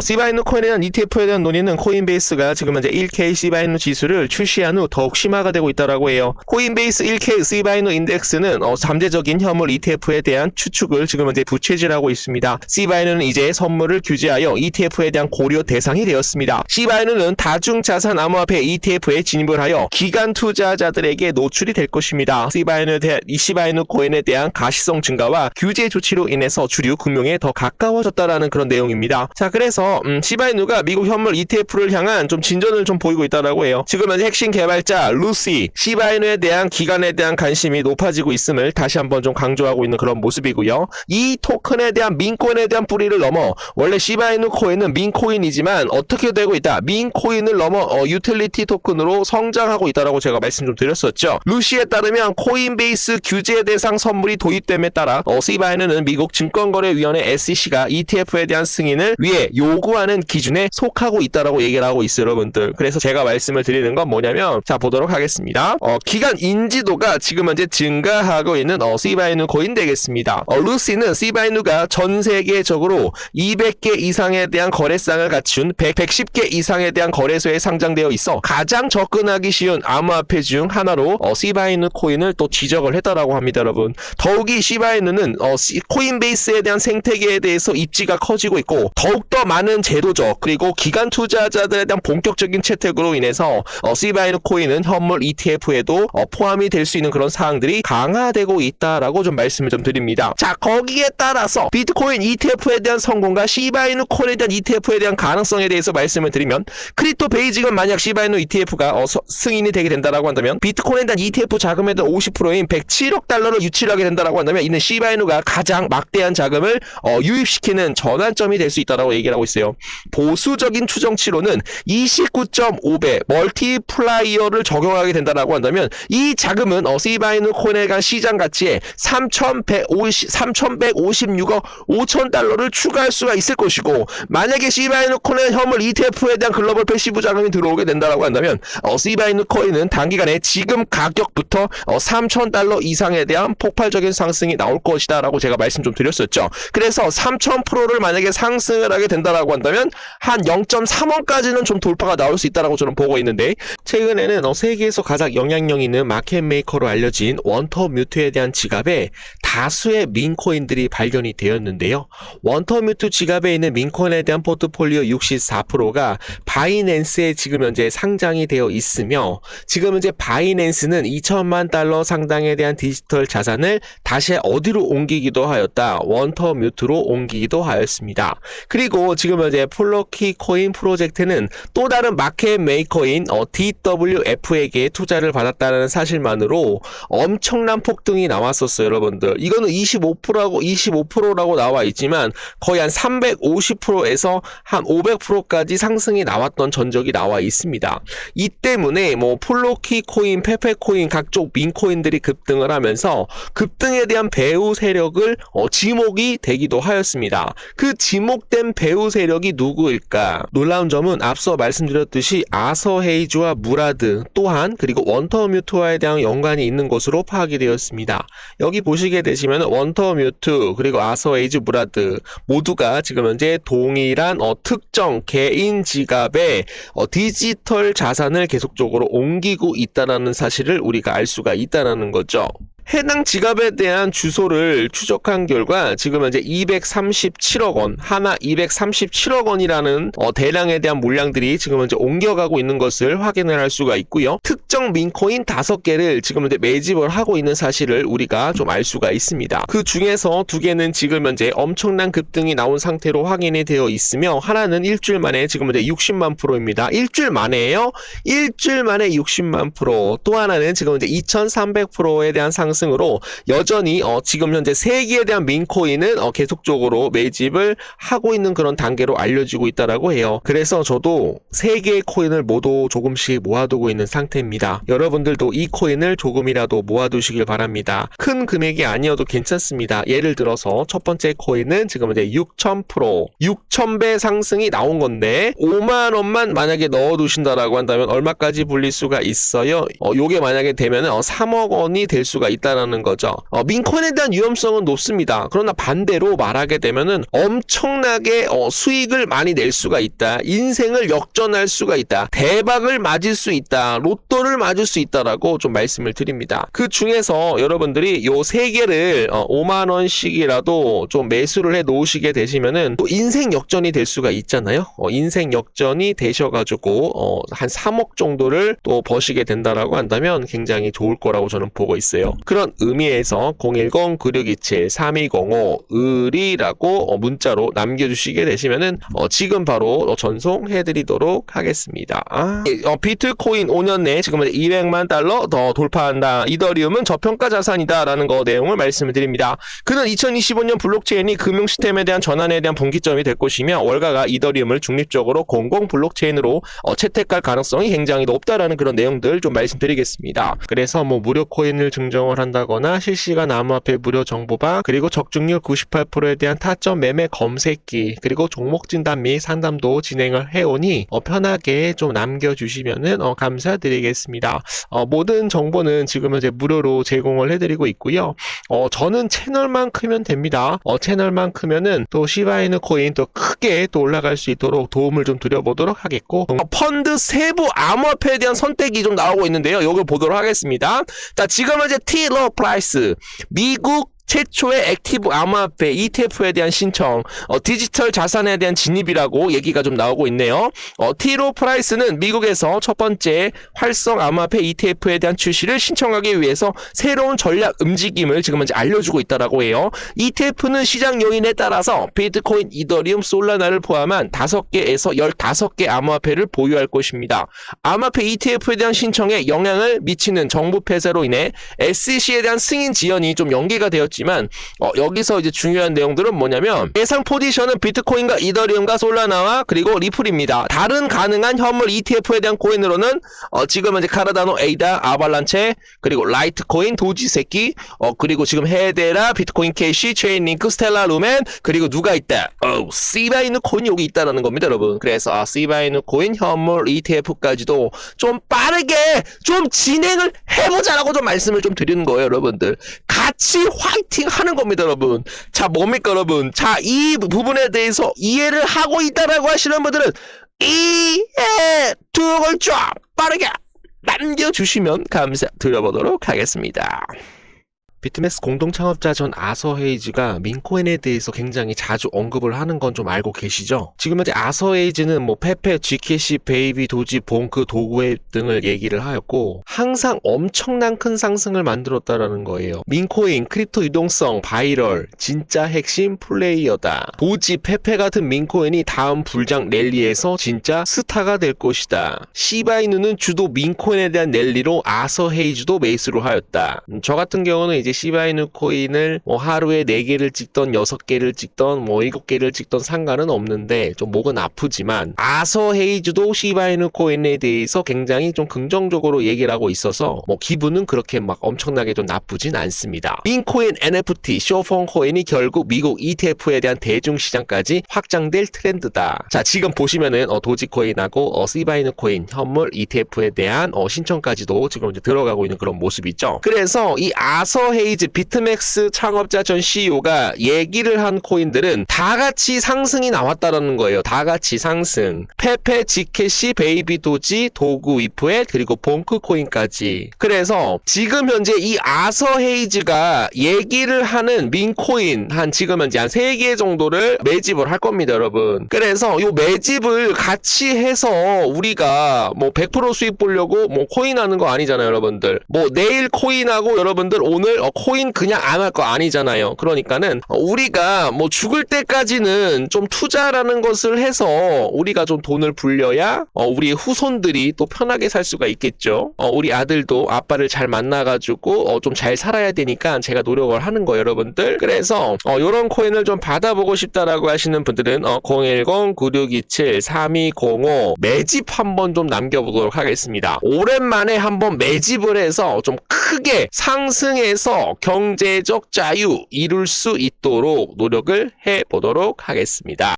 어, 시바이누 코인에 대한 ETF에 대한 논의는 코인베이스가 지금 현재 1K 시바이누 지수를 출시한 후 더욱 심화가 되고 있다라고 해요. 코인베이스 1K 시바이누 인덱스는 어, 잠재적인 현물 ETF에 대한 추측을 지금 현재 부채질하고 있습니다. 시바이누는 이제 선물을 규제하여 ETF에 대한 고려 대상이 되었습니다. 시바이누는 다중자산 암호화폐 ETF에 진입을 하여 기간 투자자들에게 노출이 될 것입니다. 시바이누에 대한 이 시바이누 코인에 대한 가시성 증가와 규제 조치로 인해서 주류 금융에 더 가까워졌다라는 그런 내용입니다. 자, 그래서 음, 시바이누가 미국 현물 ETF를 향한 좀 진전을 좀 보이고 있다라고 해요. 지금 현재 핵심 개발자 루시 시바이누에 대한 기간에 대한 관심이 높아지고 있음을 다시 한번 좀 강조하고 있는 그런 모습이고요. 이 토큰에 대한 민코인에 대한 뿌리를 넘어 원래 시바이누 코인은 민코인이지만 어떻게 되고 있다? 민코인을 넘어 어, 유틸리티 토큰으로 성장하고 있다라고 제가 말씀 좀 드렸었죠. 루시에 따르면 코인베이스 규제 대상 선물이 도입됨에 따라 어, 시바이누는 미국 증권거래위원회 SEC가 ETF에 대한 승인을 위해 요 구하는 기준에 속하고 있다라고 얘기를 하고 있어요, 여러분들. 그래서 제가 말씀을 드리는 건 뭐냐면 자 보도록 하겠습니다. 어, 기간 인지도가 지금 현재 증가하고 있는 어, 시바이누 코인 되겠습니다. 어, 루시는 시바이누가 전 세계적으로 200개 이상에 대한 거래상을 갖춘 100, 110개 이상에 대한 거래소에 상장되어 있어 가장 접근하기 쉬운 암호화폐 중 하나로 어, 시바이누 코인을 또 지적을 했다라고 합니다, 여러분. 더욱이 시바이누는 어, 시- 코인베이스에 대한 생태계에 대해서 입지가 커지고 있고 더욱더 많은 제도적 그리고 기간 투자자들에 대한 본격적인 채택으로 인해서 어, 시바이누 코인은 현물 ETF에도 어, 포함이 될 수 있는 그런 사항들이 강화되고 있다라고 좀 말씀을 좀 드립니다. 자 거기에 따라서 비트코인 ETF에 대한 성공과 시바이누 코인에 대한 ETF에 대한 가능성에 대해서 말씀을 드리면 크립토 베이직은 만약 시바이누 ETF가 어, 서- 승인이 되게 된다라고 한다면 비트코인에 대한 ETF 자금에 대한 50%인 107억 달러를 유치하게 된다라고 한다면 이는 시바이누가 가장 막대한 자금을 어, 유입시키는 전환점이 될 수 있다라고 얘기를 하고 있 어요. 보수적인 추정치로는 29.5배 멀티플라이어를 적용하게 된다라고 한다면 이 자금은 어, 시바이누 코인에 간 시장 가치에 3,150, 3,156억 5천 달러를 추가할 수가 있을 것이고 만약에 시바이누 코인 현물 ETF에 대한 글로벌 패시브 자금이 들어오게 된다라고 한다면 어, 시바이누 코인은 단기간에 지금 가격부터 어, 3천 달러 이상에 대한 폭발적인 상승이 나올 것이다라고 제가 말씀 좀 드렸었죠. 그래서 3,000%를 만약에 상승을 하게 된다라고 한다면 한 0.3원까지는 좀 돌파가 나올 수 있다라고 저는 보고 있는데 최근에는 어, 세계에서 가장 영향력 있는 마켓 메이커로 알려진 원터 뮤트에 대한 지갑에 다수의 민코인들이 발견이 되었는데요. 원터 뮤트 지갑에 있는 민코인에 대한 포트폴리오 64%가 바이낸스에 지금 현재 상장이 되어 있으며 지금 현재 바이낸스는 2천만 달러 상당에 대한 디지털 자산을 다시 어디로 옮기기도 하였다. 원터 뮤트로 옮기기도 하였습니다. 그리고 지금 현재 플러키 코인 프로젝트는 또 다른 마켓 메이커인 어, DWF에게 투자를 받았다는 사실만으로 엄청난 폭등이 나왔었어요, 여러분들. 이거는 25%라고 25%라고 나와 있지만 거의 한 350%에서 한 500%까지 상승이 나왔던 전적이 나와 있습니다. 이 때문에 뭐 플로키 코인, 페페 코인 각종 민 코인들이 급등을 하면서 급등에 대한 배후 세력을 어, 지목이 되기도 하였습니다. 그 지목된 배후 세력이 누구일까? 놀라운 점은 앞서 말씀드렸듯이 아서 헤이즈와 무라드 또한 그리고 원터 뮤트와에 대한 연관이 있는 것으로 파악이 되었습니다. 여기 보시게 되 시면 원터 뮤트 그리고 아서 헤이즈 무라드 모두가 지금 현재 동일한 어, 특정 개인 지갑에 어, 디지털 자산을 계속적으로 옮기고 있다라는 사실을 우리가 알 수가 있다라는 거죠. 해당 지갑에 대한 주소를 추적한 결과 지금 현재 237억 원, 하나 237억 원이라는 어, 대량에 대한 물량들이 지금 현재 옮겨가고 있는 것을 확인을 할 수가 있고요. 특정 민코인 5개를 지금 현재 매집을 하고 있는 사실을 우리가 좀 알 수가 있습니다. 그 중에서 두 개는 지금 현재 엄청난 급등이 나온 상태로 확인이 되어 있으며 하나는 일주일 만에 지금 현재 60만 프로입니다. 일주일 만에요. 일주일 만에 60만 프로. 또 하나는 지금 현재 2,300%에 대한 상승으로 여전히 어, 지금 현재 세기에 대한 민코인은 어, 계속적으로 매집을 하고 있는 그런 단계로 알려지고 있다라고 해요. 그래서 저도 세 개의 코인을 모두 조금씩 모아두고 있는 상태입니다. 여러분들도 이 코인을 조금이라도 모아두시길 바랍니다. 큰 금액이 아니어도 괜찮습니다. 예를 들어서 첫 번째 코인은 지금 이제 6,000%, 6,000배 상승이 나온 건데 5만 원만 만약에 넣어두신다라고 한다면 얼마까지 불릴 수가 있어요? 어, 요게 만약에 되면 어, 3억 원이 될 수가 있다. 있다라는 거죠. 어, 민코인에 대한 위험성은 높습니다. 그러나 반대로 말하게 되면은 엄청나게 어, 수익을 많이 낼 수가 있다. 인생을 역전할 수가 있다. 대박을 맞을 수 있다. 로또를 맞을 수 있다라고 좀 말씀을 드립니다. 그 중에서 여러분들이 요 세 개를 어, 5만 원씩이라도 좀 매수를 해 놓으시게 되시면은 또 인생 역전이 될 수가 있잖아요. 어, 인생 역전이 되셔가지고 어, 한 3억 정도를 또 버시게 된다라고 한다면 굉장히 좋을 거라고 저는 보고 있어요. 그런 의미에서 010-9627-3205 의리라고 어, 문자로 남겨주시게 되시면은 어, 지금 바로 어, 전송해드리도록 하겠습니다. 아, 예, 어, 비트코인 5년 내에 지금 200만 달러 더 돌파한다. 이더리움은 저평가 자산이다라는 거 내용을 말씀을 드립니다. 그는 2025년 블록체인이 금융 시스템에 대한 전환에 대한 분기점이 될 것이며 월가가 이더리움을 중립적으로 공공 블록체인으로 어, 채택할 가능성이 굉장히 높다라는 그런 내용들 좀 말씀드리겠습니다. 그래서 뭐 무료 코인을 증정을 한다거나 실시간 암호화폐 무료 정보방 그리고 적중률 98%에 대한 타점 매매 검색기 그리고 종목 진단 및 상담도 진행을 해오니 어, 편하게 좀 남겨주시면은 어, 감사드리겠습니다. 어, 모든 정보는 지금 현재 무료로 제공을 해드리고 있고요. 어, 저는 채널만 크면 됩니다. 어, 채널만 크면은 또 시바이누 코인 또 크게 또 올라갈 수 있도록 도움을 좀 드려보도록 하겠고 어, 펀드 세부 암호화폐에 대한 선택이 좀 나오고 있는데요. 이걸 보도록 하겠습니다. 자, 지금 현재 티러 프라이스 미국 최초의 액티브 암호화폐 ETF에 대한 신청, 어, 디지털 자산에 대한 진입이라고 얘기가 좀 나오고 있네요. 어, 티로 프라이스는 미국에서 첫 번째 활성 암호화폐 ETF에 대한 출시를 신청하기 위해서 새로운 전략 움직임을 지금 현재 알려주고 있다라고 해요. ETF는 시장 요인에 따라서 비트코인, 이더리움, 솔라나를 포함한 5개에서 15개 암호화폐를 보유할 것입니다. 암호화폐 ETF에 대한 신청에 영향을 미치는 정부 폐쇄로 인해 SEC에 대한 승인 지연이 좀 연기가 되었지 만 어, 여기서 이제 중요한 내용들은 뭐냐면 예상 포지션은 비트코인과 이더리움과 솔라나와 그리고 리플입니다. 다른 가능한 현물 ETF에 대한 코인으로는 어, 지금 현재 카르다노, 에이다, 아발란체 그리고 라이트코인, 도지새끼 어, 그리고 지금 헤데라, 비트코인 캐시, 체인링크, 스텔라 루멘 그리고 누가 있다? 어, 시바이누 코인이 여기 있다라는 겁니다, 여러분. 그래서 아, 시바이누 코인 현물 ETF까지도 좀 빠르게 좀 진행을 해보자라고 좀 말씀을 좀 드리는 거예요, 여러분들. 같이 화이팅 하는 겁니다, 여러분. 자, 뭡니까, 여러분? 자, 이 부분에 대해서 이해를 하고 있다라고 하시는 분들은 이해 두걸 쫙 빠르게 남겨주시면 감사드려보도록 하겠습니다. 비트맥스 공동 창업자 전 아서 헤이즈가 민코인에 대해서 굉장히 자주 언급을 하는 건 좀 알고 계시죠? 지금 현재 아서 헤이즈는 뭐 페페, GKC, 베이비, 도지, 봉크, 도구웹 등을 얘기를 하였고 항상 엄청난 큰 상승을 만들었다라는 거예요. 민코인, 크립토 유동성, 바이럴, 진짜 핵심 플레이어다. 도지, 페페 같은 민코인이 다음 불장 랠리에서 진짜 스타가 될 것이다. 시바이누는 주도 민코인에 대한 랠리로 아서 헤이즈도 매수를 하였다. 음, 저 같은 경우는 이제 시바이누 코인을 뭐 하루에 4개를 찍던 6개를 찍던 뭐 7개를 찍던 상관은 없는데 좀 목은 아프지만 아서 헤이즈도 시바이누 코인에 대해서 굉장히 좀 긍정적으로 얘기를 하고 있어서 뭐 기분은 그렇게 막 엄청나게 좀 나쁘진 않습니다. 빈코인 NFT 쇼폰 코인이 결국 미국 ETF에 대한 대중 시장까지 확장될 트렌드다. 자 지금 보시면은 어, 도지코인하고 어, 시바이누 코인 현물 ETF에 대한 어, 신청까지도 지금 이제 들어가고 있는 그런 모습이죠. 그래서 이 아서 헤 이즈 비트맥스 창업자 전 CEO가 얘기를 한 코인들은 다 같이 상승이 나왔다라는 거예요. 다 같이 상승. 페페, 지캐시, 베이비 도지, 도구 위프에 그리고 봉크 코인까지. 그래서 지금 현재 이 아서 헤이즈가 얘기를 하는 민코인 한 지금 현재 한 3개 정도를 매집을 할 겁니다, 여러분. 그래서 요 매집을 같이 해서 우리가 뭐 100% 수익 보려고 뭐 코인 하는 거 아니잖아요, 여러분들. 뭐 내일 코인하고 여러분들 오늘 어, 코인 그냥 안 할 거 아니잖아요. 그러니까는 어, 우리가 뭐 죽을 때까지는 좀 투자라는 것을 해서 우리가 좀 돈을 불려야 어, 우리 후손들이 또 편하게 살 수가 있겠죠. 어, 우리 아들도 아빠를 잘 만나가지고 어, 좀잘 살아야 되니까 제가 노력을 하는 거예요, 여러분들. 그래서 어, 이런 코인을 좀 받아보고 싶다라고 하시는 분들은 어, 010-9627-3205 매집 한번 좀 남겨보도록 하겠습니다. 오랜만에 한번 매집을 해서 좀 크게 상승 경제적 자유 이룰 수 있도록 노력을 해보도록 하겠습니다.